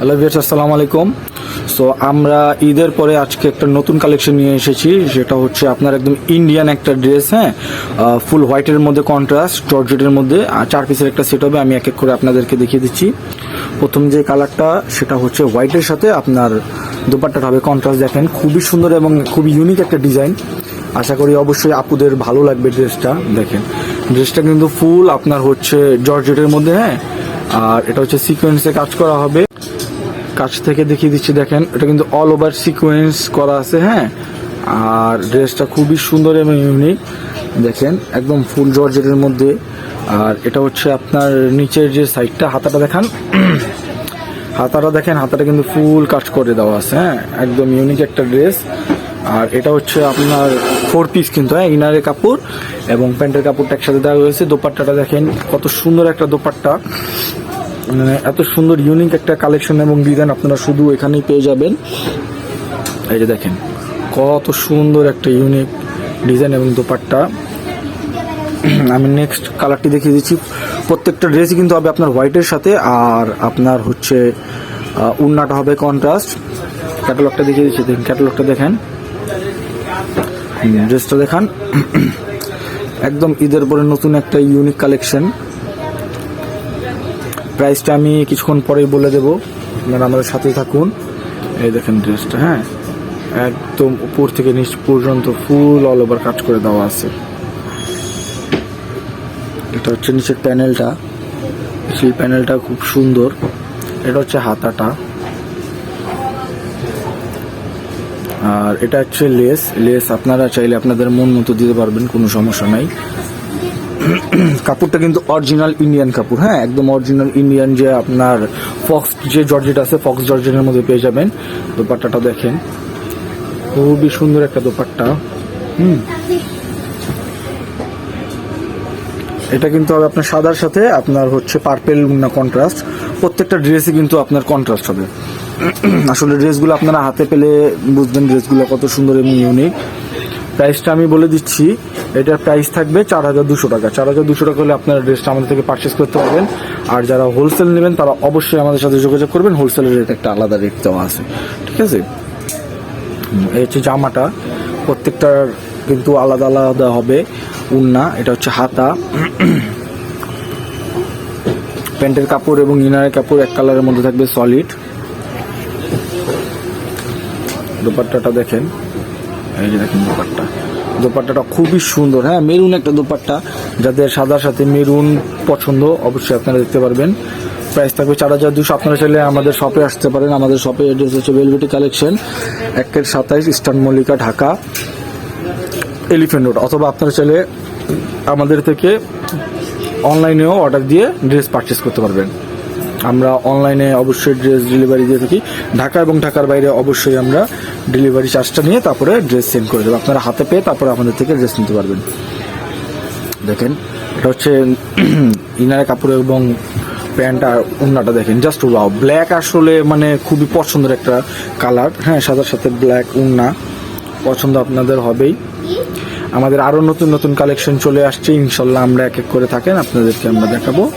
Hello viewers আসসালামু আলাইকুম। So আমরা ঈদের পরে আজকে একটা নতুন কালেকশন নিয়ে এসেছি যেটা হচ্ছে আপনার একদম ইন্ডিয়ান একটা ড্রেস হ্যাঁ? ফুল হোয়াইটের মধ্যে কন্ট্রাস্ট জর্জেটের মধ্যে চার পিসের একটা সেট হবে, আমি এক এক করে আপনাদেরকে দেখিয়ে দিচ্ছি। প্রথম যে কালারটা সেটা হচ্ছে হোয়াইটের সাথে আপনার দুপাট্টাটা হবে কন্ট্রাস্ট দেখেন, খুবই সুন্দর এবং খুবই ইউনিক একটা ডিজাইন আশা করি অবশ্যই আপুদের ভালো লাগবে ড্রেসটা দেখেন। ড্রেসটা কিন্তু ফুল আপনার হচ্ছে জর্জেটের মধ্যে হ্যাঁ? আর এটা হচ্ছে সিকোয়েন্সে কাজ করা হবে। কাছ থেকে দেখিয়ে দিচ্ছি, দেখেন, এটা কিন্তু অল ওভার সিকোয়েন্স করা আছে হ্যাঁ? আর ড্রেসটা খুবই সুন্দর এবং ইউনিক দেখেন, একদম ফুল জর্জেটের মধ্যে। আর এটা হচ্ছে আপনার নিচের যে সাইডটা হাতাটা দেখান। হাতাটা দেখেন, হাতাটা কিন্তু ফুল কাজ করে দেওয়া আছে হ্যাঁ? একদম ইউনিক একটা ড্রেস আর এটা হচ্ছে আপনার ফোর পিস কিন্তু হ্যাঁ? ইনারের কাপড় এবং প্যান্টের কাপড়টা একসাথে দেওয়া হয়েছে দোপাট্টাটা দেখেন, কত সুন্দর একটা দোপাট্টা। মানে এত সুন্দর ইউনিক একটা কালেকশন এবং ডিজাইন আপনারা শুধু এখানেই পেয়ে যাবেন। এই যে দেখেন, কত সুন্দর একটা ইউনিক ডিজাইন এবং দোপাট্টা। আমি নেক্সট কালারটি দেখিয়ে দিচ্ছি। প্রত্যেকটা ড্রেসই কিন্তু হবে আপনার হোয়াইটের সাথে, আর আপনার হচ্ছে উন্নাটা হবে কন্ট্রাস্ট ক্যাটালগটা দেখিয়ে দিচ্ছি, দেখেন ক্যাটালগটা দেখেন। ড্রেসটা দেখান। একদম ঈদের পরে নতুন একটা ইউনিক কালেকশন প্রাইসটা আমি কিছুক্ষণ পরেই বলে দেব। আপনারা আমাদের সাথেই থাকুন। এই দেখেন ড্রেসটা হ্যাঁ? একদম উপর থেকে নিচ পর্যন্ত ফুল অল ওভার কাজ করে দেওয়া আছে। এটা হচ্ছে নিচের প্যানেলটা। সেই প্যানেলটা খুব সুন্দর। এটা হচ্ছে হাতাটা। আর এটা হচ্ছে লেস লেস আপনারা চাইলে আপনাদের মন মতো দিতে পারবেন, কোনো সমস্যা নাই। কাপড়টা কিন্তু অরিজিনাল ইন্ডিয়ান কাপড় হ্যাঁ? একদম অরিজিনাল ইন্ডিয়ান যে আপনার ফক্স যে জর্জেট আছে ফক্স জর্জেটের মধ্যে পেয়ে যাবেন। দোপাট্টাটা দেখেন। খুবই সুন্দর একটা দোপাট্টা। হুম। এটা কিন্তু হবে আপনার সাদার সাথে, আপনার হচ্ছে পার্পেল না কন্ট্রাস্ট প্রত্যেকটা ড্রেসই কিন্তু আপনার কন্ট্রাস্ট হবে। আসলে ড্রেসগুলো আপনারা হাতে পেলে বুঝবেন ড্রেসগুলো কত সুন্দর এবং ইউনিক প্রাইসটা আমি বলে দিচ্ছি। এটার প্রাইস থাকবে চার হাজার দুশো টাকা। চার হাজার দুশো টাকা হলে আপনারা ড্রেসটা আমাদের থেকে পারচেস করতে পারবেন। আর যারা হোলসেল নেবেন, তারা অবশ্যই আমাদের সাথে যোগাযোগ করবেন। হোলসেলের রেট একটা আলাদা রেট দেওয়া আছে। ঠিক আছে? এই হচ্ছে জামাটা। প্রত্যেকটার কিন্তু আলাদা আলাদা হবে। উন্না, এটা হচ্ছে হাতা। প্যান্টের কাপড় এবং ইনারের কাপড় এক কালারের মধ্যে থাকবে সলিড দোপাট্টাটা দেখেন। এই যে দেখেন দোপাট্টা। দোপাট্টাটা খুবই সুন্দর হ্যাঁ মেরুন একটা দোপাট্টা। যাদের সাদার সাথে মেরুন পছন্দ, অবশ্যই আপনারা দেখতে পারবেন। প্রাইস থাকবে চার হাজার দুশো আপনারা চাইলে আমাদের শপে আসতে পারেন। আমাদের শপে অ্যাড্রেস হচ্ছে বেলভেটি কালেকশন একের সাতাইশ eastern Mallika Dhaka elephant road অথবা আপনারা চাইলে আমাদের থেকে অনলাইনেও অর্ডার দিয়ে ড্রেস পারচেস করতে পারবেন। আমরা অনলাইনে অবশ্যই ড্রেস ডেলিভারি দিয়ে থাকি। ঢাকা এবং ঢাকার বাইরে অবশ্যই আমরা ডেলিভারি চার্জটা নিয়ে তারপরে ড্রেস সেন্ড করে দেবো। আপনারা হাতে পেয়ে তারপরে আমাদের থেকে ড্রেস নিতে পারবেন। দেখেন, এটা হচ্ছে ইনারের কাপড় এবং প্যান্ট আর উন্নাটা দেখেন। জাস্ট ওয়াও ব্ল্যাক আসলে মানে খুবই পছন্দের একটা কালার হ্যাঁ সাদার সাথে ব্ল্যাক উন্না পছন্দ আপনাদের হবেই। আমাদের আরও নতুন নতুন কালেকশন চলে আসছে। ইনশাল্লাহ আমরা এক এক করে থাকেন, আপনাদেরকে আমরা দেখাবো।